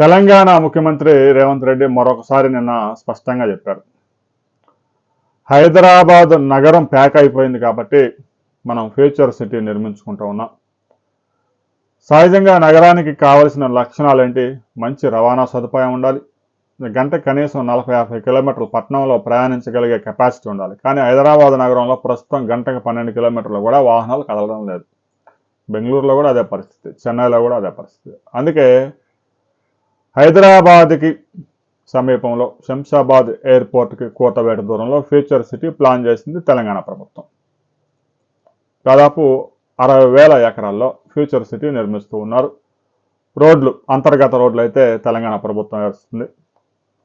తెలంగాణ ముఖ్యమంత్రి రేవంత్ రెడ్డి మరొకసారి నిన్న స్పష్టంగా చెప్పారు. హైదరాబాద్ నగరం ప్యాక్ అయిపోయింది కాబట్టి మనం ఫ్యూచర్ సిటీ నిర్మించుకుంటూ ఉన్నాం. సహజంగా నగరానికి కావలసిన లక్షణాలు ఏంటి మంచి రవాణా సదుపాయం ఉండాలి. గంట కనీసం నలభై యాభై కిలోమీటర్లు పట్టణంలో ప్రయాణించగలిగే కెపాసిటీ ఉండాలి. కానీ హైదరాబాద్ నగరంలో ప్రస్తుతం గంటకు పన్నెండు కిలోమీటర్లు కూడా వాహనాలు కదలడం లేదు. బెంగళూరులో కూడా అదే పరిస్థితి చెన్నైలో కూడా అదే పరిస్థితి. అందుకే హైదరాబాద్కి సమీపంలో శంషాబాద్ ఎయిర్పోర్ట్కి కూతవేట దూరంలో ఫ్యూచర్ సిటీ ప్లాన్ చేసింది తెలంగాణ ప్రభుత్వం. దాదాపు అరవై వేల ఎకరాల్లో ఫ్యూచర్ సిటీ నిర్మిస్తూ ఉన్నారు. రోడ్లు అంతర్గత రోడ్లు అయితే తెలంగాణ ప్రభుత్వం వేస్తుంది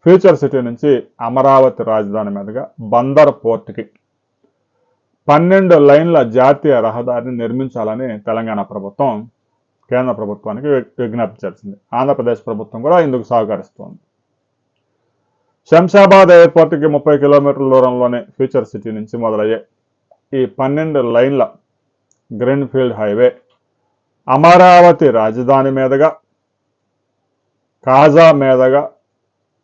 ఫ్యూచర్ సిటీ నుంచి అమరావతి రాజధాని మీదుగా బందర్ పోర్ట్కి పన్నెండు లైన్ల జాతీయ రహదారిని నిర్మించాలని తెలంగాణ ప్రభుత్వం కేంద్ర ప్రభుత్వానికి విజ్ఞప్తి చేసింది ఆంధ్రప్రదేశ్ ప్రభుత్వం కూడా ఇందుకు సహకరిస్తోంది. శంషాబాద్ ఎయిర్పోర్ట్కి ముప్పై కిలోమీటర్ల దూరంలోనే ఫ్యూచర్ సిటీ నుంచి మొదలయ్యే ఈ పన్నెండు లైన్ల గ్రీన్ఫీల్డ్ హైవే అమరావతి రాజధాని మీదుగా కాజా మీదుగా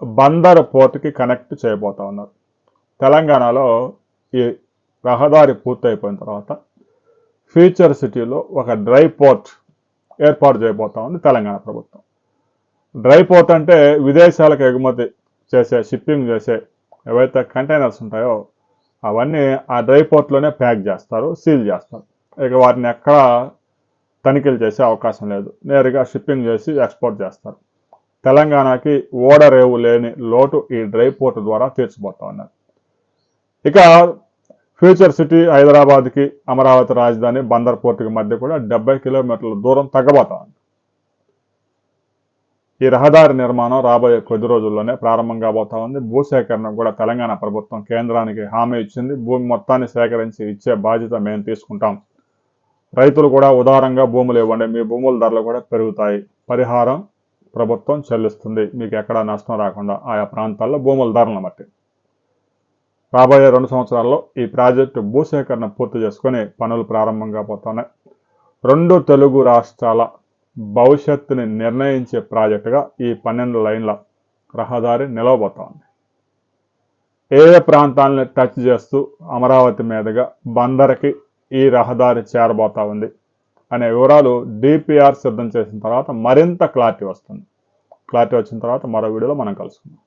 బందర్ పోర్టుకి కనెక్ట్ చేయబోతా ఉన్నారు. తెలంగాణలో ఈ రహదారి పూర్తయిపోయిన తర్వాత ఫ్యూచర్ సిటీలో ఒక డ్రై పోర్ట్ ఏర్పాటు చేయబోతా ఉంది తెలంగాణ ప్రభుత్వం. డ్రై పోర్ట్ అంటే విదేశాలకు ఎగుమతి చేసే షిప్పింగ్ చేసే ఏవైతే కంటైనర్స్ ఉంటాయో అవన్నీ ఆ డ్రై పోర్ట్లోనే ప్యాక్ చేస్తారు సీల్ చేస్తారు. ఇక వాటిని ఎక్కడ తనిఖీలు చేసే అవకాశం లేదు. నేరుగా షిప్పింగ్ చేసి ఎక్స్పోర్ట్ చేస్తారు. తెలంగాణకి ఓడరేవు లేని లోటు ఈ డ్రై పోర్ట్ ద్వారా తీర్చిపోతా ఉన్నారు ఇక ఫ్యూచర్ సిటీ హైదరాబాద్కి అమరావతి రాజధాని బందర్ పోర్టుకి మధ్య కూడా డెబ్బై కిలోమీటర్ల దూరం తగ్గబోతోంది. ఈ రహదారి నిర్మాణం రాబోయే కొద్ది రోజుల్లోనే ప్రారంభం కాబోతా ఉంది భూసేకరణ కూడా తెలంగాణ ప్రభుత్వం కేంద్రానికి హామీ ఇచ్చింది. భూమి మొత్తాన్ని సేకరించి ఇచ్చే బాధ్యత మేము తీసుకుంటాం. రైతులు కూడా ఉదారంగా భూములు ఇవ్వండి. మీ భూముల ధరలు కూడా పెరుగుతాయి. పరిహారం ప్రభుత్వం చెల్లిస్తుంది. మీకు ఎక్కడా నష్టం రాకుండా ఆయా ప్రాంతాల్లో భూముల ధరలను బట్టి. రాబోయే రెండు సంవత్సరాల్లో ఈ ప్రాజెక్టు భూసేకరణ పూర్తి చేసుకొని పనులు ప్రారంభంగా పోతున్నాయి. రెండు తెలుగు రాష్ట్రాల భవిష్యత్తుని నిర్ణయించే ప్రాజెక్టుగా ఈ పన్నెండు లైన్ల రహదారి నిలవబోతా ఉంది ఏ ఏ ప్రాంతాలని టచ్ చేస్తూ అమరావతి మీదుగా బందర్కి ఈ రహదారి చేరబోతా ఉంది అనే వివరాలు డిపిఆర్ సిద్ధం చేసిన తర్వాత మరింత క్లారిటీ వస్తుంది. క్లారిటీ వచ్చిన తర్వాత మరో వీడియోలో మనం కలుసుకుందాం.